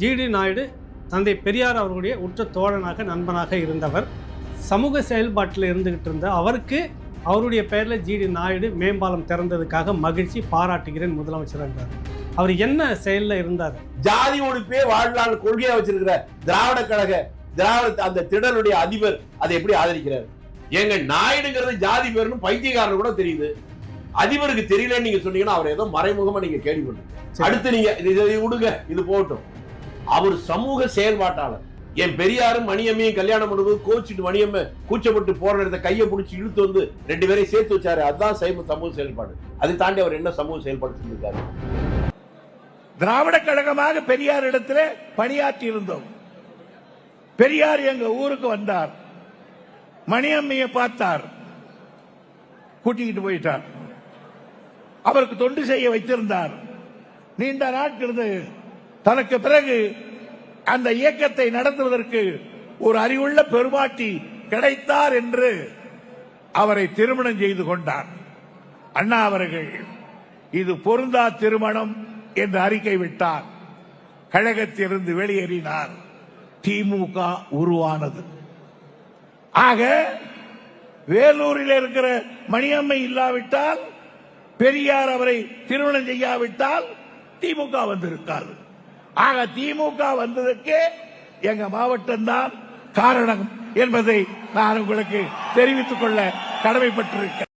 GT Naidu தந்தை பெரியார் அவர்களுடைய உற்ற தோழனாக நண்பனாக இருந்தவர். சமூக செயல்பாட்டில் இருந்துகிட்டு இருந்த அவருக்கு அவருடைய பெயரில் ஜிடி நாயுடு மேம்பாலம் திறந்ததுக்காக மகிழ்ச்சி பாராட்டுகிறேன் முதலமைச்சர் என்றார். அவர் என்ன செயலில் இருந்தார்? ஜாதி ஒழிப்பே வாழ்நாள் கொள்கையா வச்சிருக்கிற திராவிட கழக திராவிட அந்த திடலுடைய அதிபர் அதை எப்படி ஆதரிக்கிறார்? ஏங்க நாயுடுங்கிறது ஜாதி பேருன்னு பைத்தியக்காரன் கூட தெரியுது. அதிபருக்கு தெரியலன்னு நீங்க சொன்னீங்கன்னா அவர் ஏதோ மறைமுகமா நீங்க கேள்வி பண்ணுங்க. அடுத்து நீங்க இது இதை விடுங்க இது போகட்டும். அவர் சமூக செயல்பாட்டாளர். என் பெரியாரும் மணியம்மையும் கல்யாணம் பண்ணும்போது கோச்சிட்டு மணியம்ம கூச்சப்பட்டு போற இடத்த கையை பிடிச்சி இழுத்து வந்து ரெண்டு பேரையும் சேர்த்து வச்சாரு. அதுதான் சைவ சமூக செயல்பாடு. அதை தாண்டி அவர் என்ன சமூக செயல்பாடு செஞ்சிருக்காரு? திராவிட கழகமாக பெரியார் இடத்துல பணியாற்றி இருந்தோம். பெரியார் எங்க ஊருக்கு வந்தார். மணியம்மையை பார்த்தார். கூட்டிக்கிட்டு போயிட்டார். அவருக்கு தொண்டு செய்ய வைத்திருந்தார். நீண்ட நாட்கள் தனக்கு பிறகு அந்த இயக்கத்தை நடத்துவதற்கு ஒரு அறிவுள்ள பெருமாட்டி கிடைத்தார் என்று அவரை திருமணம் செய்து கொண்டார். அண்ணா அவர்கள் இது பொருந்தா திருமணம் என்று அறிக்கை விட்டார். கழகத்திலிருந்து வெளியேறினார். திமுக உருவானது. ஆக வேலூரில் இருக்கிற மணியம்மை இல்லாவிட்டால் பெரியார் அவரை திருமணம் செய்யாவிட்டால் திமுக வந்திருக்காது. ஆக திமுக வந்ததற்கே எங்க மாவட்டம் தான் காரணம் என்பதை நான் உங்களுக்கு தெரிவித்துக் கொள்ள கடமைப்பட்டிருக்கிறேன்.